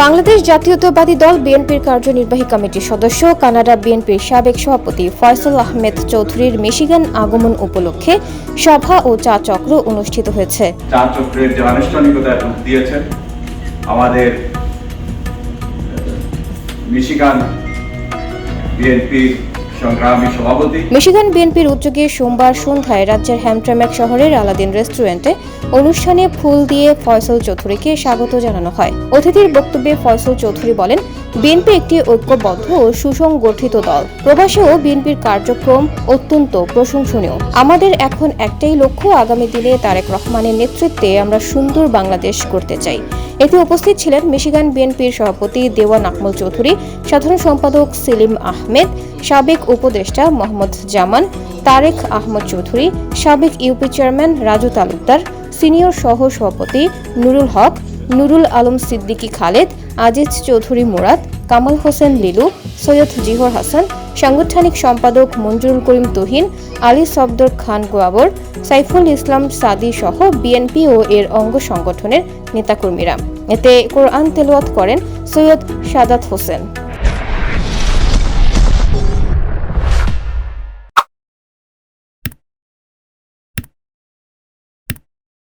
বাংলাদেশ জাতীয়তাবাদী দল বিএনপির কার্যনির্বাহী কমিটির সদস্য, কানাডা বিএনপির সাবেক সভাপতি ফয়সল আহমেদ চৌধুরীর মিশিগান আগমন উপলক্ষে সভা ও চা চক্র অনুষ্ঠিত হয়েছে। চা চক্রের যে আনুষ্ঠানিকতা রূপ দিয়েছেন আমাদের মিশিগান বিএনপির মিশিগান বিএনপির উদ্যোগে সোমবার সন্ধ্যায় রাজ্যের হ্যামট্রাম্যাক শহরের আলাদিন রেস্টুরেন্টে অনুষ্ঠানে ফুল দিয়ে ফয়সল চৌধুরীকে স্বাগত জানানো হয়। অতিথির বক্তব্যে ফয়সল চৌধুরী বলেন, বিএনপি একটি ঐক্যবদ্ধ ও সুসংগঠিত দল। প্রবাসেও বিএনপির কার্যক্রম অত্যন্ত প্রশংসনীয়। আমাদের এখন একটাই লক্ষ্য, আগামী দিনে তারেক রহমানের নেতৃত্বে আমরা সুন্দর বাংলাদেশ করতে চাই। এতে উপস্থিত ছিলেন মিশিগান বিএনপির সভাপতি দেওয়ান আকমল চৌধুরী, সাধারণ সম্পাদক সেলিম আহমেদ, সাবেক উপদেষ্টা মোহাম্মদ জামান, তারেক আহমদ চৌধুরী, সাবেক UP chairman Raju Talukdar, senior সহ সভাপতি নুরুল হক, নুরুল আলম সিদ্দিকী খালেদ, আজিজ চৌধুরী মুরাদ, কামাল হোসেন লিলু, সৈয়দ জিহর হাসান সাংগঠনিক সম্পাদক মঞ্জুরুল করিম তুহিন, আলী সফদর খান গোয়াবর, সাইফুল ইসলাম সাদি সহ বিএনপি ও এর অঙ্গ সংগঠনের নেতাকর্মীরা। এতে কোরআন তেলোয়াত করেন সৈয়দ সাদাত হোসেন।